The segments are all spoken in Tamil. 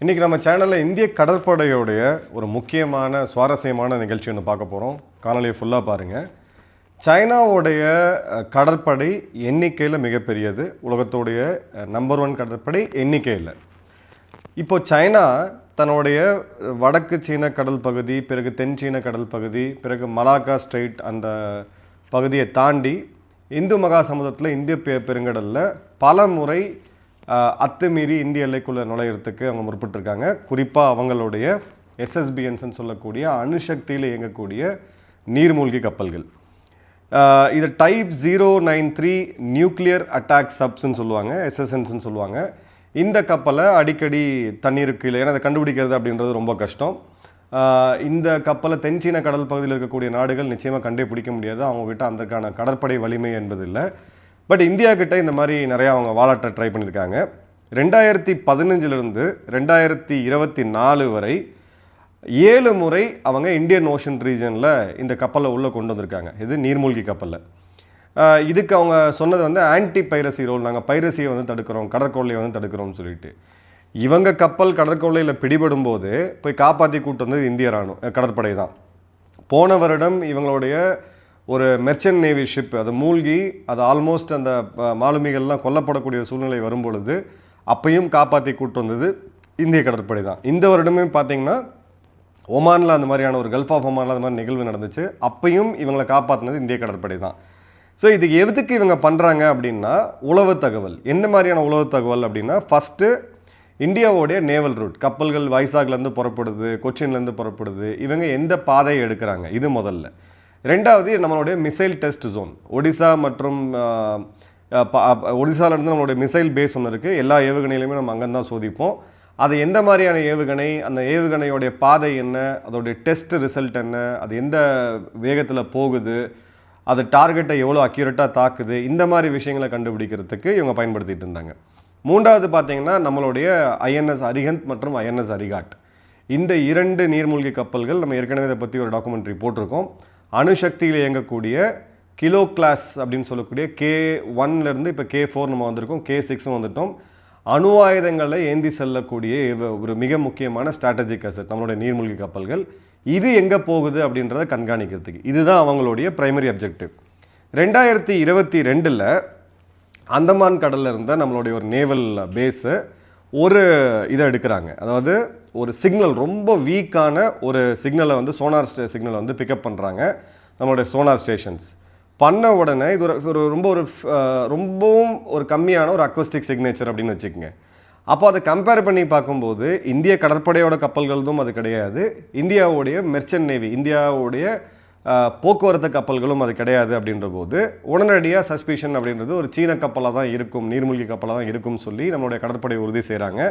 இன்றைக்கி நம்ம சேனலில் இந்திய கடற்படையோடைய ஒரு முக்கியமான சுவாரஸ்யமான நிகழ்ச்சி ஒன்று பார்க்க போகிறோம் காணொலியை ஃபுல்லாக பாருங்கள் சைனாவுடைய கடற்படை எண்ணிக்கையில் மிகப்பெரியது. உலகத்துடைய நம்பர் ஒன் கடற்படை எண்ணிக்கையில். இப்போ சைனா தன்னுடைய வடக்கு சீன கடல் பகுதி பிறகு தென் சீன கடல் பகுதி பிறகு மலாக்கா ஸ்ட்ரெயிட் அந்த பகுதியை தாண்டி இந்து மகா சமுதத்தில் இந்திய பெ பெருங்கடலில் பல முறை அத்துமீறி இந்திய எல்லைக்குள்ளே நுழையிறதுக்கு அவங்க முற்பட்டிருக்காங்க. குறிப்பாக அவங்களுடைய எஸ்எஸ்பிஎன்ஸ்ன்னு சொல்லக்கூடிய அணுசக்தியில் இயங்கக்கூடிய நீர்மூழ்கி கப்பல்கள். இது type zero nine three nuclear attack சப்ஸ்ன்னு சொல்லுவாங்க எஸ்எஸ்என்ஸ்னு சொல்லுவாங்க. இந்த கப்பலை அடிக்கடி தண்ணீருக்கு இல்லை ஏன்னா அதை கண்டுபிடிக்கிறது அப்படின்றது ரொம்ப கஷ்டம். இந்த கப்பலை தென்சீன கடல் பகுதியில் இருக்கக்கூடிய நாடுகள் நிச்சயமாக கண்டே பிடிக்க முடியாது. அவங்க கிட்ட அதற்கான கடற்படை வலிமை என்பது இல்லை பட் இந்தியா கிட்ட இந்த மாதிரி நிறையா அவங்க வாலாட்ட ட்ரை பண்ணியிருக்காங்க. ரெண்டாயிரத்தி பதினஞ்சிலிருந்து ரெண்டாயிரத்தி இருபத்தி நாலு வரை ஏழு முறை அவங்க இந்தியன் ஓஷன் ரீஜனில் இந்த கப்பலை உள்ளே கொண்டு வந்திருக்காங்க. இது நீர்மூழ்கி கப்பலில். இதுக்கு அவங்க சொன்னது வந்து ஆன்டி பைரசி ரோல் நாங்கள் பைரசியை வந்து தடுக்கிறோம் கடற்கொள்ளையை வந்து தடுக்கிறோம்னு சொல்லிட்டு. இவங்க கப்பல் கடற்கொள்ளையில் பிடிபடும் போது போய் காப்பாற்றி கூட்டு வந்தது இந்திய ராணுவ கடற்படை தான். போன வருடம் இவங்களுடைய ஒரு மெர்ச்சன்ட் நேவி ஷிப் அது மூழ்கி அது ஆல்மோஸ்ட் அந்த மாலுமிகள்லாம் கொல்லப்படக்கூடிய சூழ்நிலை வரும்பொழுது அப்பையும் காப்பாற்றி கூட்டு வந்தது இந்திய கடற்படை தான். இந்த வருடமே பார்த்தீங்கன்னா ஒமானில் அந்த மாதிரியான ஒரு கல்ஃப் ஆஃப் ஒமானில் அந்த மாதிரி நிகழ்வு நடந்துச்சு. அப்பையும் இவங்களை காப்பாற்றினது இந்திய கடற்படை தான். ஸோ இதுக்கு எதுக்கு இவங்க பண்ணுறாங்க அப்படின்னா உளவு தகவல். என்ன மாதிரியான உளவு தகவல் அப்படின்னா ஃபஸ்ட்டு இந்தியாவோடைய நேவல் ரூட் கப்பல்கள் வைசாக்லேருந்து புறப்படுது கொச்சின்லேருந்து புறப்படுது இவங்க எந்த பாதையை எடுக்கிறாங்க? இது முதல்ல. ரெண்டாவது நம்மளுடைய மிசைல் டெஸ்ட் ஜோன் ஒடிசா மற்றும் ஆஹ், ஒடிசாலேருந்து நம்மளுடைய மிசைல் பேஸ் ஒன்று இருக்குது எல்லா ஏவுகணையிலுமே நம்ம அங்கே தான் சோதிப்போம். அது எந்த மாதிரியான ஏவுகணை அந்த ஏவுகணையோடைய பாதை என்ன அதோடைய டெஸ்ட் ரிசல்ட் என்ன அது எந்த வேகத்தில் போகுது அது டார்கெட்டை எவ்வளோ அக்யூரேட்டாக தாக்குது இந்த மாதிரி விஷயங்களை கண்டுபிடிக்கிறதுக்கு இவங்க பயன்படுத்திகிட்டு இருந்தாங்க. மூன்றாவது பார்த்திங்கன்னா நம்மளுடைய ஐஎன்எஸ் அரிஹந்த் மற்றும் ஐஎன்எஸ் அரிகாட் இந்த இரண்டு நீர்மூழ்கி கப்பல்கள் நம்ம ஏற்கனவே இதை பற்றி ஒரு டாக்குமெண்ட்ரி போட்டிருக்கோம். அணுசக்தியில் இயங்கக்கூடிய கிலோ கிளாஸ் அப்படின்னு சொல்லக்கூடிய கே ஒன்லேருந்து இப்போ கே ஃபோர் நம்ம வந்திருக்கோம் கே சிக்ஸும் வந்துட்டோம். அணு ஆயுதங்களை ஏந்தி செல்லக்கூடிய ஒரு மிக முக்கியமான ஸ்ட்ராட்டஜிக் அசட் நம்மளுடைய நீர்மூழ்கி கப்பல்கள். இது எங்கே போகுது அப்படின்றத கண்காணிக்கிறதுக்கு. இதுதான் அவங்களுடைய பிரைமரி அப்ஜெக்டிவ் ரெண்டாயிரத்தி இருபத்தி ரெண்டில் அந்தமான் கடல்ல இருந்த நம்மளுடைய ஒரு நேவல் பேஸு ஒரு இதை எடுக்கிறாங்க. அதாவது ஒரு சிக்னல் ரொம்ப வீக்கான ஒரு சிக்னலை வந்து சோனார் ஸ்டே சிக்னலை வந்து பிக்கப் பண்ணுறாங்க நம்மளுடைய சோனார் ஸ்டேஷன்ஸ். பண்ண உடனே இது ஒரு ரொம்ப ஒரு ரொம்பவும் ஒரு கம்மியான ஒரு அக்வஸ்டிக் சிக்னேச்சர் அப்படின்னு வச்சுக்கோங்க. அப்போ அதை கம்பேர் பண்ணி பார்க்கும்போது இந்திய கடற்படையோட கப்பல்களதும் அது கிடையாது. இந்தியாவுடைய மெர்ச்சன்ட் நேவி இந்தியாவுடைய போக்குவரத்து கப்பல்களும் அது கிடையாது அப்படின்ற போது உடனடியாக சஸ்பிஷன் அப்படின்றது ஒரு சீன கப்பலாக தான் இருக்கும் நீர்மூழ்கி கப்பலாக தான் இருக்கும்னு சொல்லி நம்மளுடைய கடற்படை உறுதி செய்கிறாங்க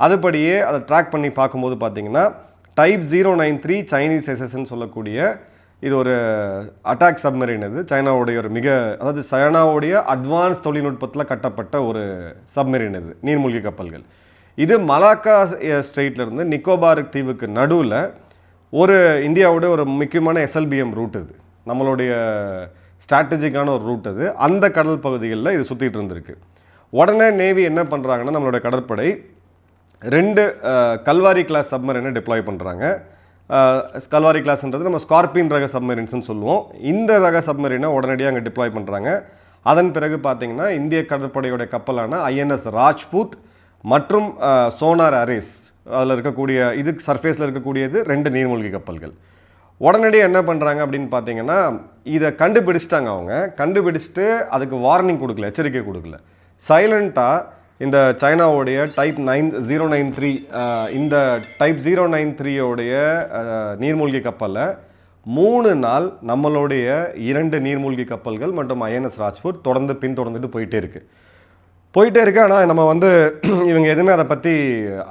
அதுபடியே அதை ட்ராக் பண்ணி பார்க்கும்போது பார்த்தீங்கன்னா type zero nine three Chinese எஸ்எஸ்ன்னு சொல்லக்கூடிய இது ஒரு அட்டாக் சப்மரீன் இது. சைனாவுடைய ஒரு மிக அதாவது சைனாவுடைய அட்வான்ஸ் தொழில்நுட்பத்தில் கட்டப்பட்ட ஒரு சப்மரீன் இது நீர்மூழ்கி கப்பல்கள். இது மலாக்கா ஸ்ட்ரெயிட்லேருந்து நிக்கோபார் தீவுக்கு நடுவில் ஒரு இந்தியாவுடைய ஒரு முக்கியமான எஸ்எல்பிஎம் ரூட் இது. நம்மளுடைய ஸ்ட்ராட்டஜிக்கான ஒரு ரூட் அது அந்த கடல் பகுதிகளில் இது சுற்றிட்டு இருந்திருக்கு. உடனே நேவி என்ன பண்ணுறாங்கன்னா நம்மளுடைய கடற்படை ரெண்டு கல்வாரி கிளாஸ் சப்மரினை டிப்ளாய் பண்ணுறாங்க கல்வாரி கிளாஸ்ன்றது நம்ம ஸ்கார்பியன் ரக சப்மரின்ஸ்னு சொல்லுவோம். இந்த ரக சப்மரினை உடனடியாக அங்கே டிப்ளாய் பண்ணுறாங்க அதன் பிறகு பார்த்திங்கன்னா இந்திய கடற்படையோட கப்பலான ஐஎன்எஸ் ராஜ்பூத் மற்றும் சோனார் அரேஸ். அதில் இருக்கக்கூடிய இது சர்ஃபேஸில் இருக்கக்கூடியது ரெண்டு நீர்மூழ்கி கப்பல்கள். உடனடியாக என்ன பண்ணுறாங்க அப்படின்னு பார்த்தீங்கன்னா இதை கண்டுபிடிச்சிட்டாங்க அவங்க. கண்டுபிடிச்சிட்டு அதுக்கு வார்னிங் கொடுக்கல எச்சரிக்கை கொடுக்கல. சைலண்ட்டாக இந்த சைனாவுடைய type nine zero nine three இந்த டைப் ஜீரோ நைன் த்ரீயோடைய நீர்மூழ்கி கப்பலில் மூணு நாள் நம்மளுடைய இரண்டு நீர்மூழ்கி கப்பல்கள் மற்றும் ஐஎன்எஸ் ராஜ்பூர் தொடர்ந்து பின்தொடர்ந்துட்டு போயிட்டே இருக்கு. போயிட்டே இருக்கு ஆனால் நம்ம வந்து இவங்க எதுவுமே அதை பற்றி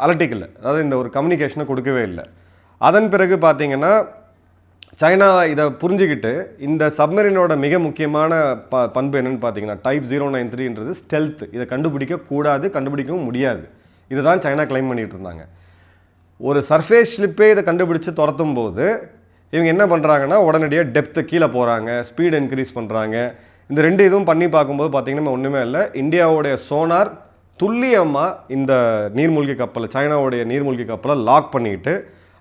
அலட்டிக்கல. அதாவது இந்த ஒரு கம்யூனிகேஷனை கொடுக்கவே இல்லை. அதன் பிறகு பார்த்திங்கன்னா சைனா இதை புரிஞ்சுக்கிட்டு இந்த சப்மரீனோட மிக முக்கியமான ப பண்பு என்னென்னு பார்த்தீங்கன்னா டைப் ஜீரோ நைன் த்ரீன்றது ஸ்டெல்த் இதை கண்டுபிடிக்க கூடாது கண்டுபிடிக்கவும் முடியாது. இதுதான் சைனா கிளைம் பண்ணிகிட்டு இருந்தாங்க. ஒரு சர்ஃபேஸ் ஸ்லிப்பே இதை கண்டுபிடிச்சு துரத்தும் போது இவங்க என்ன பண்ணுறாங்கன்னா உடனடியாக டெப்த்து கீழே போகிறாங்க ஸ்பீடு இன்க்ரீஸ் பண்ணுறாங்க இந்த ரெண்டு இதுவும் பண்ணி பார்க்கும்போது பார்த்திங்கன்னா ஒன்றுமே இல்லை. இந்தியாவுடைய சோனார் துல்லியமாக இந்த நீர்மூழ்கி கப்பலை சைனாவுடைய நீர்மூழ்கி கப்பலை லாக் பண்ணிக்கிட்டு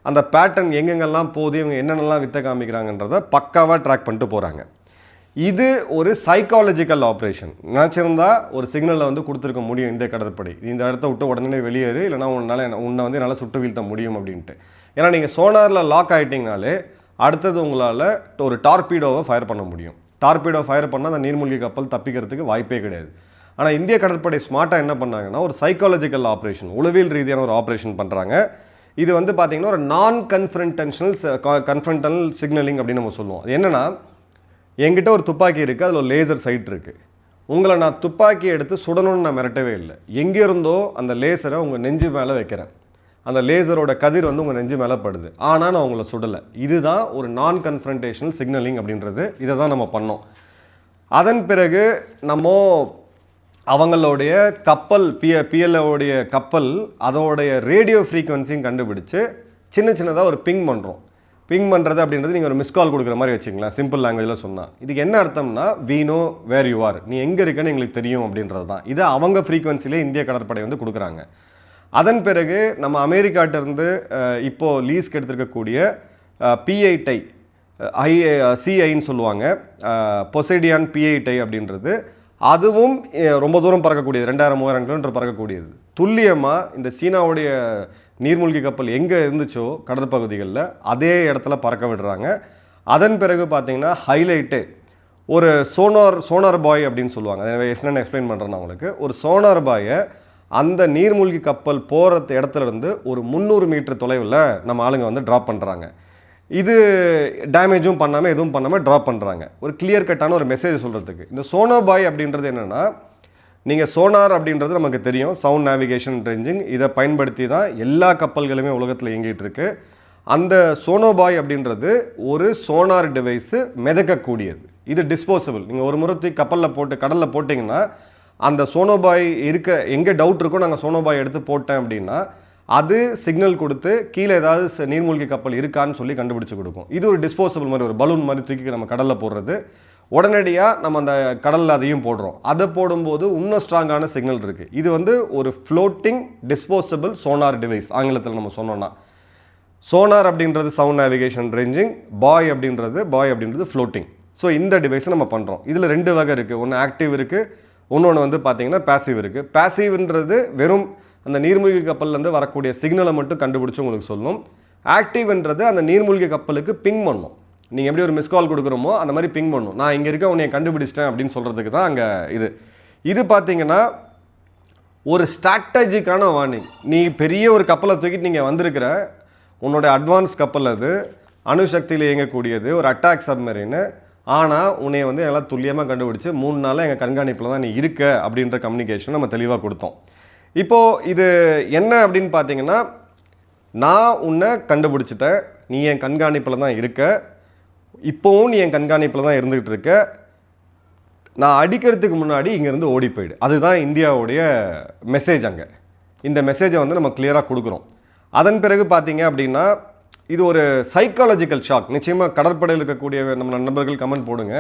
அந்த பேட்டர்ன் எங்கெங்கெல்லாம் போகுது இவங்க என்னென்னலாம் வித்த காமிக்கிறாங்கன்றத பக்காவாக ட்ராக் பண்ணிட்டு போகிறாங்க இது ஒரு சைக்காலஜிக்கல் ஆப்ரேஷன் நினச்சிருந்தா ஒரு சிக்னலை வந்து கொடுத்துருக்க முடியும் இந்த கடற்படை. இந்த இடத்த விட்டு உடனே வெளியேறு இல்லைனா உன்னால் உன்னை வந்து என்னால் சுட்டு வீழ்த்த முடியும் அப்படின்ட்டு. ஏன்னா நீங்கள் சோனாரில் லாக் ஆகிட்டிங்கனாலே அடுத்தது உங்களால் ஒரு டார்பீடோவை ஃபயர் பண்ண முடியும். டார்பீடோ ஃபயர் பண்ணால் அந்த நீர்மூழ்கி கப்பல் தப்பிக்கிறதுக்கு வாய்ப்பே கிடையாது. ஆனால் இந்திய கடற்படை ஸ்மார்ட்டாக என்ன பண்ணாங்கன்னா ஒரு சைக்காலஜிக்கல் ஆப்ரேஷன் உளவியல் ரீதியான ஒரு ஆப்ரேஷன் பண்ணுறாங்க இது வந்து பார்த்தீங்கன்னா ஒரு நான் கன்ஃபரன்டென்ஷனல் கன்ஃபரன்டல் சிக்னலிங் அப்படின்னு நம்ம சொல்லுவோம். என்னென்னா எங்கிட்ட என்கிட்ட ஒரு துப்பாக்கி இருக்குது அதில் ஒரு லேசர் சைட் இருக்குது உங்களை நான் துப்பாக்கி எடுத்து சுடணும்னு நான் மிரட்டவே இல்லை. எங்கே இருந்தோ அந்த லேசரை உங்கள் நெஞ்சு மேலே வைக்கிறேன். அந்த லேசரோட கதிர் வந்து உங்கள் நெஞ்சு மேலே படுது. ஆனால் நான் உங்களை சுடலை. இதுதான் ஒரு நான் கன்ஃபரன்டேஷனல் சிக்னலிங் அப்படின்றது. இதை தான் நம்ம பண்ணோம். அதன் பிறகு நம்ம அவங்களுடைய கப்பல் பிஎ பிஎல்ஓடைய கப்பல் அதோடைய ரேடியோ ஃப்ரீக்வன்சியும் கண்டுபிடிச்சு சின்ன சின்னதாக ஒரு பிங் பண்ணுறோம் பிங் பண்ணுறது அப்படின்றது நீங்கள் ஒரு மிஸ் கால் கொடுக்குற மாதிரி வச்சுங்களேன் சிம்பிள் லாங்குவேஜில் சொன்னால் இதுக்கு என்ன அர்த்தம்னா வீணோ வேர் யூ ஆர் நீ எங்கே இருக்கேன்னு எங்களுக்கு தெரியும் அப்படின்றது தான். இது அவங்க ஃப்ரீக்வன்சிலே இந்திய கடற்படை வந்து கொடுக்குறாங்க. அதன் பிறகு நம்ம அமெரிக்காட்டிருந்து இப்போது லீஸ்க்கு எடுத்திருக்கக்கூடிய பிஐடை ஐ சிஐன்னு சொல்லுவாங்க. பொசைடியான் பிஐடை அப்படின்றது. அதுவும் ரொம்ப தூரம் பறக்கக்கூடியது. ரெண்டாயிரம் மூவாயிரம் கிலோமீட்டர் பறக்கக்கூடியது. துல்லியமாக இந்த சீனாவுடைய நீர்மூழ்கி கப்பல் எங்கே இருந்துச்சோ கடற்பகுதிகளில் அதே இடத்துல பறக்க விடுறாங்க. அதன் பிறகு பார்த்திங்கன்னா ஹைலைட்டு ஒரு சோனார் சோனார் பாய் அப்படின்னு சொல்லுவாங்க. அதை என்னென்னு எக்ஸ்பிளைன் பண்ணுறேன் அவங்களுக்கு ஒரு சோனார் பாயை அந்த நீர்மூழ்கி கப்பல் போகிற இடத்துல இருந்து ஒரு முந்நூறு மீட்டர் தொலைவில் நம்ம ஆளுங்க வந்து ட்ராப் பண்ணுறாங்க இது டேமேஜும் பண்ணாமல் எதுவும் பண்ணாமல் ட்ராப் பண்ணுறாங்க ஒரு கிளியர் கட்டான ஒரு மெசேஜ் சொல்கிறதுக்கு இந்த சோனோ பாய் அப்படின்றது என்னென்னா நீங்கள் சோனார் அப்படின்றது நமக்கு தெரியும். சவுண்ட் நேவிகேஷன் ரேஞ்சிங் இதை பயன்படுத்தி தான் எல்லா கப்பல்களுமே உலகத்தில் இயங்கிட்டு இருக்கு. அந்த சோனோபாய் அப்படின்றது ஒரு சோனார் டிவைஸு மிதக்கக்கூடியது. இது டிஸ்போசபிள் நீங்கள் ஒரு முறை தூக்கி கப்பலில் போட்டு கடலில் போட்டிங்கன்னா அந்த சோனோபாய் இருக்க எங்கே டவுட் இருக்கோ நாங்கள் சோனோபாய் எடுத்து போட்டேன் அப்படின்னா அது சிக்னல் கொடுத்து கீழே ஏதாவது நீர்மூழ்கி கப்பல் இருக்கான்னு சொல்லி கண்டுபிடிச்சு கொடுக்கும். இது ஒரு டிஸ்போசபிள் மாதிரி ஒரு பலூன் மாதிரி தூக்கி நம்ம கடலில் போடுறது. உடனடியாக நம்ம அந்த கடலில் அதையும் போடுறோம். அதை போடும்போது இன்னும் ஸ்ட்ராங்கான சிக்னல் இருக்குது இது வந்து ஒரு ஃப்ளோட்டிங் டிஸ்போசபிள் சோனார் டிவைஸ் ஆங்கிலத்தில் நம்ம சொன்னோன்னா சோனார் அப்படின்றது சவுண்ட் நேவிகேஷன் ரேஞ்சிங் பாய் அப்படின்றது பாய் அப்படின்றது ஃப்ளோட்டிங் ஸோ இந்த டிவைஸை நம்ம பண்ணுறோம் இதில் ரெண்டு வகை இருக்குது ஒன்று ஆக்டிவ் இருக்குது இன்னொன்று வந்து பார்த்திங்கன்னா பேசிவ் இருக்குது பேசிவ்ன்றது வெறும் அந்த நீர்மூழ்கி கப்பல்லேருந்து வரக்கூடிய சிக்னலை மட்டும் கண்டுபிடிச்சி உங்களுக்கு சொல்லும் ஆக்டிவ்ன்றது அந்த நீர்மூழ்கி கப்பலுக்கு பிங் பண்ணும். நீங்கள் எப்படி ஒரு மிஸ் கால் கொடுக்குறோமோ அந்த மாதிரி பிங் பண்ணும். நான் இங்கே இருக்க உன்னை கண்டுபிடிச்சிட்டேன் அப்படின்னு சொல்கிறதுக்கு தான் அங்கே இது. இது பார்த்தீங்கன்னா ஒரு ஸ்ட்ராட்டஜிக்கான வார்னிங் நீ பெரிய ஒரு கப்பலை தூக்கிட்டு நீங்கள் வந்திருக்கிற உன்னோட அட்வான்ஸ் கப்பல் அது. அணுசக்தியில் இயங்கக்கூடியது ஒரு அட்டாக் சப்மரின்னு ஆனால் உன்னை வந்து எல்லாம் துல்லியமாக கண்டுபிடிச்சு மூணு நாளாக எங்கள் கண்காணிப்பில் தான் நீ இருக்க அப்படின்ற கம்யூனிகேஷன் நம்ம தெளிவாக கொடுத்தோம். இப்போது இது என்ன அப்படின்னு பார்த்தீங்கன்னா நான் உன்னை கண்டுபிடிச்சிட்டேன். நீ என் கண்காணிப்பில் தான் இருக்க. இப்போவும் நீ என் கண்காணிப்பில் தான் இருந்துக்கிட்டு இருக்க. நான் அடிக்கிறதுக்கு முன்னாடி இங்கேருந்து ஓடி போயிடு. அதுதான் இந்தியாவுடைய மெசேஜ் அங்கே. இந்த மெசேஜை வந்து நம்ம கிளியராக கொடுக்குறோம். அதன் பிறகு பார்த்தீங்க அப்படின்னா இது ஒரு சைக்காலஜிக்கல் ஷாக் நிச்சயமாக கடற்படையில் இருக்கக்கூடிய நம்ம நண்பர்கள் கமெண்ட் போடுங்க.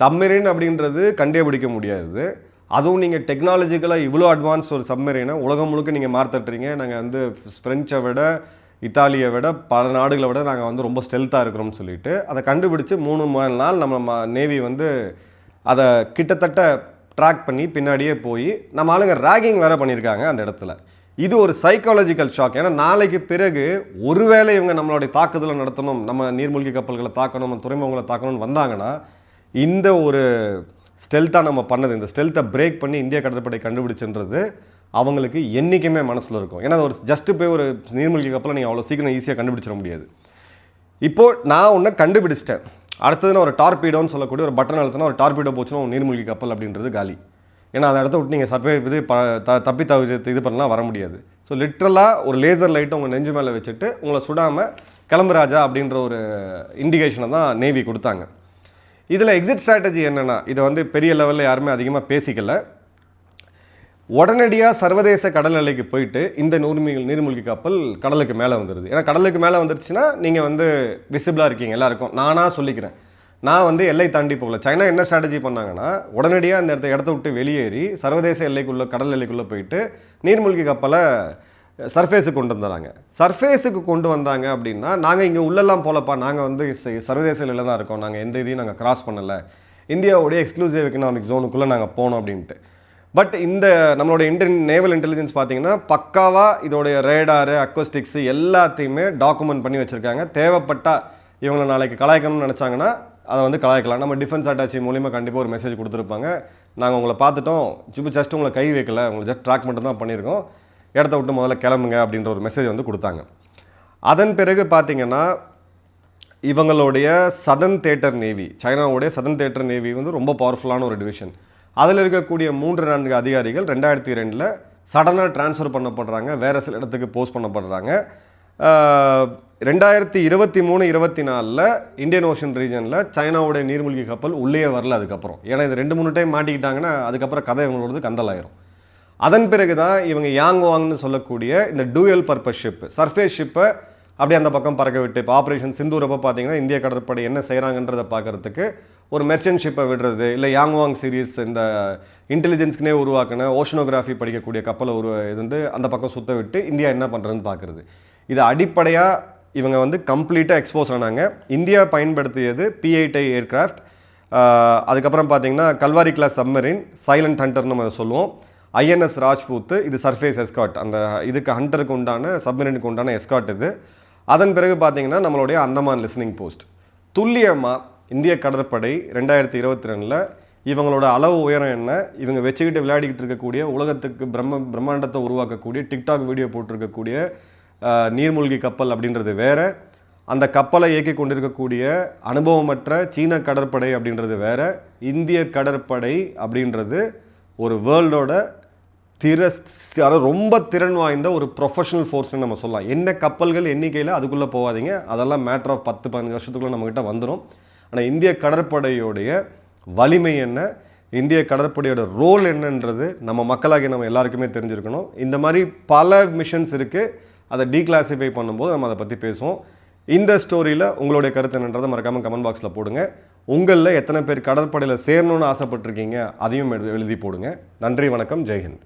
சப்மெரின் அப்படின்றது கண்டே பிடிக்க முடியாது. அதுவும் நீங்கள் டெக்னாலஜிக்கலாக இவ்வளோ அட்வான்ஸ் ஒரு சப்மெரினை உலகம் முழுக்க நீங்கள் மார்த்தட்டுறீங்க. நாங்கள் வந்து ஃப்ரெஞ்சை விட இத்தாலியை விட பல நாடுகளை விட நாங்கள் வந்து ரொம்ப ஸ்டெல்த்தாக இருக்கிறோம்னு சொல்லிட்டு அதை கண்டுபிடிச்சு மூணு மூணு நாள் நம்ம நேவி வந்து அதை கிட்டத்தட்ட ட்ராக் பண்ணி பின்னாடியே போய் நம்ம ஆளுங்க ரேகிங் வேறு பண்ணியிருக்காங்க அந்த இடத்துல. இது ஒரு சைக்காலஜிக்கல் ஷாக் ஏன்னா நாளைக்கு பிறகு ஒருவேளை இவங்க நம்மளுடைய தாக்குதலை நடத்தணும் நம்ம நீர்மூழ்கி கப்பல்களை தாக்கணும் துறைமுகங்களை தாக்கணும்னு வந்தாங்கன்னா இந்த ஒரு ஸ்டெல்த்தாக நம்ம பண்ணது இந்த ஸ்டெல்த்தை பிரேக் பண்ணி இந்திய கடற்படை கண்டுபிடிச்சுன்றது அவங்களுக்கு என்றைக்குமே மனசில் இருக்கும். ஏன்னா ஒரு ஜஸ்ட்டு போய் ஒரு நீர்மூழ்கி கப்பலை நீங்கள் அவ்வளோ சீக்கிரம் ஈஸியாக கண்டுபிடிச்சிட முடியாது. இப்போது நான் ஒன்றை கண்டுபிடிச்சிட்டேன். அடுத்தது நான் ஒரு டார்பீடோன்னு சொல்லக்கூடிய ஒரு பட்டன் அழுத்தினா ஒரு டார்பீடோ போச்சுன்னா ஒரு நீர்மூழ்கி கப்பல் அப்படின்றது காலி. ஏன்னா அந்த இடத்த விட்டு நீங்கள் சர்வே இது ப த தப்பி தவி இது பண்ணலாம் வர முடியாது. ஸோ லிட்ரலாக ஒரு லேசர் லைட்டை உங்கள் நெஞ்சு மேலே வச்சுட்டு உங்களை சுடாமல் கிளம்பு ராஜா அப்படின்ற ஒரு இண்டிகேஷனை தான் நேவி கொடுத்தாங்க. இதில் எக்ஸிட் ஸ்ட்ராட்டஜி என்னென்னா இதை வந்து பெரிய லெவலில் யாருமே அதிகமாக பேசிக்கல. உடனடியாக சர்வதேச கடல் எல்லைக்கு போயிட்டு இந்த நீர்மூழ்கி நீர்மூழ்கி கப்பல் கடலுக்கு மேலே வந்துடுது ஏன்னா கடலுக்கு மேலே வந்துருச்சுன்னா நீங்கள் வந்து விசிபிளாக இருக்கீங்க எல்லாருக்கும். நானாக சொல்லிக்கிறேன். நான் வந்து எல்லை தாண்டி போகல. சைனா என்ன ஸ்ட்ராட்டஜி பண்ணாங்கன்னா உடனடியாக அந்த இடத்த இடத்த விட்டு வெளியேறி சர்வதேச எல்லைக்குள்ளே கடல் எல்லைக்குள்ளே போயிட்டு நீர்மூழ்கி கப்பலை சர்ஃபேஸுக்கு கொண்டு வந்துடுறாங்க சர்ஃபேஸுக்கு கொண்டு வந்தாங்க அப்படின்னா நாங்கள் இங்கே உள்ளெல்லாம் போலப்பா நாங்கள் வந்து ச- சர்வதேச தான் இருக்கோம். நாங்கள் எந்த இதையும் நாங்கள் கிராஸ் பண்ணலை. இந்தியாவுடைய எக்ஸ்க்ளூசிவ் எக்கனாமிக் ஜோனுக்குள்ளே நாங்கள் போனோம் அப்படின்ட்டு. பட் இந்த நம்மளோட இன்டர் நேவல் இன்டெலிஜென்ஸ் பார்த்தீங்கன்னா பக்காவாக இதோடைய ரேடாரு அக்வஸ்டிக்ஸு எல்லாத்தையுமே டாக்குமெண்ட் பண்ணி வச்சுருக்காங்க. தேவைப்பட்டால் இவங்களை நாளைக்கு கலாய்க்கணும்னு நினச்சாங்கன்னா அதை வந்து கலாய்க்கலாம். நம்ம டிஃபென்ஸ் அட்டாச்சி மூலிமா கண்டிப்பாக ஒரு மெசேஜ் கொடுத்துருப்பாங்க. நாங்கள் உங்களை பார்த்துட்டோம். ஜிப்பு ஜஸ்ட் உங்களை கை வைக்கல. உங்களை ஜஸ்ட் ட்ராக் மட்டும் தான் பண்ணியிருக்கோம். இடத்த விட்டு முதல்ல கிளம்புங்க அப்படின்ற ஒரு மெசேஜ் வந்து கொடுத்தாங்க. அதன் பிறகு பார்த்திங்கன்னா இவங்களுடைய சதன் தேட்டர் நேவி சைனாவுடைய சதன் தேட்டர் நேவி வந்து ரொம்ப பவர்ஃபுல்லான ஒரு டிவிஷன் அதில் இருக்கக்கூடிய மூன்று நான்கு அதிகாரிகள் ரெண்டாயிரத்தி ரெண்டில் சடனாக ட்ரான்ஸ்ஃபர் பண்ணப்படுறாங்க வேறு சில இடத்துக்கு போஸ்ட் பண்ணப்படுறாங்க. ரெண்டாயிரத்தி இருபத்தி மூணு இருபத்தி நாலில் இந்தியன் ஓஷன் ரீஜனில் சைனாவுடைய நீர்மூழ்கி கப்பல் உள்ளே வரல அதுக்கப்புறம். ஏன்னா இது ரெண்டு மூணு டைம் மாட்டிக்கிட்டாங்கன்னா அதுக்கப்புறம் கதை இவங்களோடது கந்தலாயிரும் அதன் பிறகு தான் இவங்க யாங் வாங்னு சொல்லக்கூடிய இந்த டூயல் பர்பஸ் ஷிப் சர்ஃபேஸ் ஷிப்பை அப்படியே அந்த பக்கம் பறக்க விட்டு இப்போ ஆப்ரேஷன் சிந்தூரப்போ பார்த்தீங்கன்னா இந்திய கடற்படை என்ன செய்கிறாங்கன்றதை பார்க்கறதுக்கு ஒரு மெர்ச்சன்ட் ஷிப்பை விடுறது இல்லை யாங்வாங் சீரீஸ் இந்த இன்டெலிஜென்ஸ்க்குனே உருவாக்கின ஓஷனோகிராஃபி படிக்கக்கூடிய கப்பலை உரு இது வந்து அந்த பக்கம் சுத்த விட்டு இந்தியா என்ன பண்ணுறதுன்னு பார்க்குறது இது அடிப்படையாக இவங்க வந்து கம்ப்ளீட்டாக எக்ஸ்போஸ் ஆனாங்க. இந்தியா பயன்படுத்தியது பிஐடி ஏர்கிராஃப்ட் அதுக்கப்புறம் பார்த்தீங்கன்னா கல்வாரி கிளாஸ் சப்மரின் சைலண்ட் ஹண்டர்னு நம்ம சொல்லுவோம். ஐஎன்எஸ் ராஜ்பூத்து இது சர்ஃபேஸ் எஸ்காட் அந்த இதுக்கு ஹண்டருக்கு உண்டான சப்மரினுக்கு உண்டான எஸ்காட் இது. அதன் பிறகு பார்த்தீங்கன்னா நம்மளுடைய அந்தமான் லிஸ்னிங் போஸ்ட் துல்லியமாக இந்திய கடற்படை ரெண்டாயிரத்தி இருபத்தி ரெண்டில் இவங்களோட அளவு உயரம் என்ன? இவங்க வச்சுக்கிட்டு விளையாடிக்கிட்டு இருக்கக்கூடிய உலகத்துக்கு பிரம்ம பிரம்மாண்டத்தை உருவாக்கக்கூடிய டிக்டாக் வீடியோ போட்டிருக்கக்கூடிய நீர்மூழ்கி கப்பல் அப்படின்றது வேற. அந்த கப்பலை இயக்கி கொண்டிருக்கக்கூடிய அனுபவமற்ற சீன கடற்படை அப்படின்றது வேறு. இந்திய கடற்படை அப்படின்றது ஒரு வேர்ல்டோட திற அதாவது ரொம்ப திறன் வாய்ந்த ஒரு ப்ரொஃபஷனல் ஃபோர்ஸ்னு நம்ம சொல்லலாம். என்ன கப்பல்கள் எண்ணிக்கையில் அதுக்குள்ளே போகாதீங்க. அதெல்லாம் மேட்டர் ஆஃப் பத்து பதினஞ்சு வருஷத்துக்குள்ளே நம்மக்கிட்ட வந்துடும் ஆனால் இந்திய கடற்படையோடைய வலிமை என்ன? இந்திய கடற்படையோட ரோல் என்னன்றது நம்ம மக்களாகி நம்ம எல்லாருக்குமே தெரிஞ்சிருக்கணும். இந்த மாதிரி பல மிஷன்ஸ் இருக்குது அதை டீக்ளாசிஃபை பண்ணும்போது நம்ம அதை பற்றி பேசுவோம். இந்த ஸ்டோரியில் உங்களுடைய கருத்து என்னன்றதை மறக்காமல் கமெண்ட் பாக்ஸில் போடுங்க. உங்களில் எத்தனை பேர் கடற்படையில் சேரணும்னு ஆசைப்பட்டிருக்கீங்க அதையும் எழுதி போடுங்க. நன்றி வணக்கம் ஜெய்ஹிந்த்.